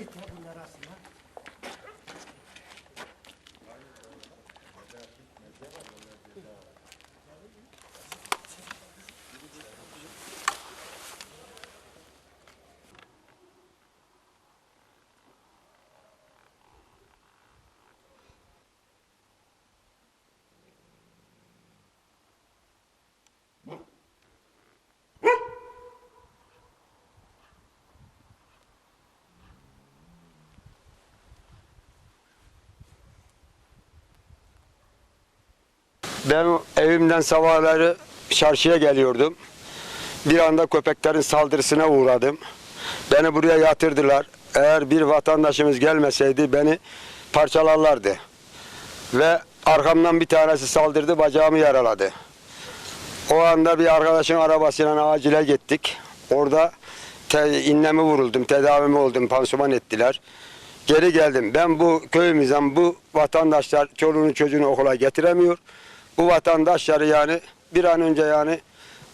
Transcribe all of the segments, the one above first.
basit ya bunlar aslında. Ben evimden sabahları çarşıya geliyordum. Bir anda köpeklerin saldırısına uğradım. Beni buraya yatırdılar. Eğer bir vatandaşımız gelmeseydi beni parçalarlardı. Ve arkamdan bir tanesi saldırdı, bacağımı yaraladı. O anda bir arkadaşın arabasıyla acile gittik. Orada te, innemi vuruldum, tedavimi oldum, pansuman ettiler. Geri geldim. Ben bu köyümüzden bu vatandaşlar çoluğunu çocuğunu okula getiremiyor. Bu vatandaşları yani bir an önce yani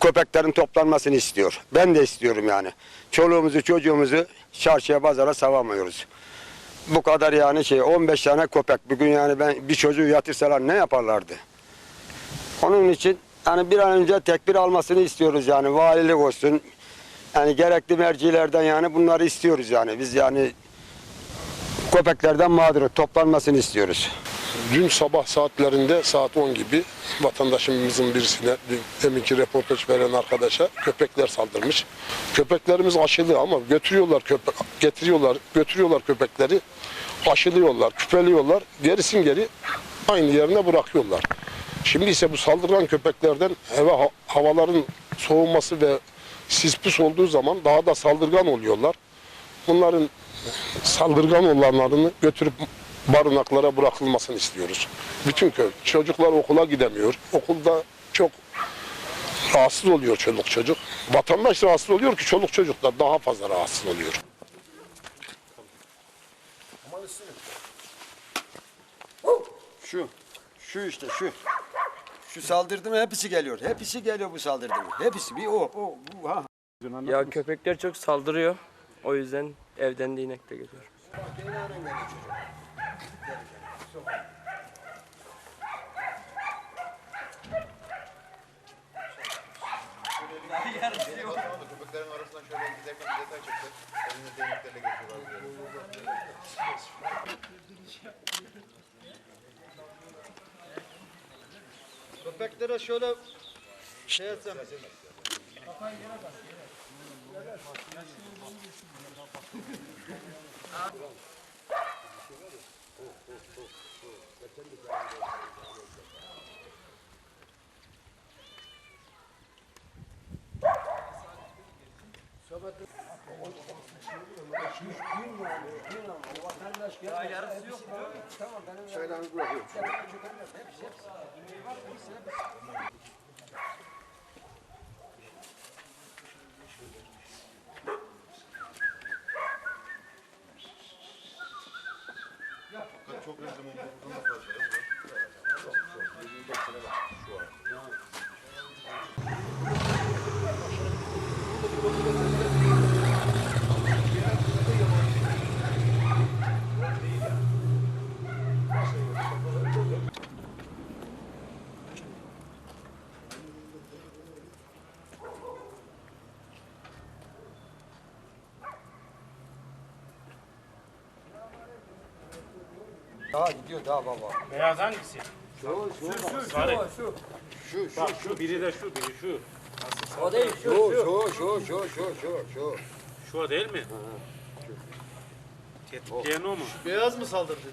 köpeklerin toplanmasını istiyor. Ben de istiyorum yani. Çoluğumuzu çocuğumuzu çarşıya pazara savamıyoruz. Bu kadar yani şey 15 tane köpek bugün yani ben bir çocuğu yatırsalar ne yaparlardı? Onun için yani bir an önce tekbir almasını istiyoruz yani valilik olsun. Yani gerekli mercilerden yani bunları istiyoruz yani. Biz yani köpeklerden mağdur toplanmasını istiyoruz. Dün sabah saatlerinde saat 10 gibi vatandaşımızın birisine deminki röportaj veren arkadaşa köpekler saldırmış. Köpeklerimiz aşılı ama götürüyorlar köpek getiriyorlar götürüyorlar köpekleri aşılıyorlar, küpeliyorlar. Gerisin geri aynı yerine bırakıyorlar. Şimdi ise bu saldıran köpeklerden eve ha- havaların soğuması ve sis pus olduğu zaman daha da saldırgan oluyorlar. Bunların saldırgan olanlarını götürüp barınaklara bırakılmasını istiyoruz. Bütün köy. Çocuklar okula gidemiyor. Okulda çok rahatsız oluyor çoluk çocuk. Vatandaş rahatsız oluyor ki çoluk çocuklar daha fazla rahatsız oluyor. Şu, şu işte şu. Şu saldırdı mı hepsi geliyor. Hepsi geliyor bu saldırdı mı. Hepsi bir o, o, bu ha. Ya köpekler çok saldırıyor. O yüzden evden de inek de geliyor. Köpeklerin arasından şöyle giderken bir detay çekti. Elinde değneklerle geçiyorlar. Köpeklere şöyle şey etsem. Çok her zaman buradan da fazla. Daha gidiyor daha baba. Beyaz hangisi? Şu, şu, Sarı. şu, şu, Bak şu biri de şu biri şu. şu, şu, şu, şu, şu, şu, şu. Şu o değil mi? Tetikleyen o mu? Beyaz mı saldırdı?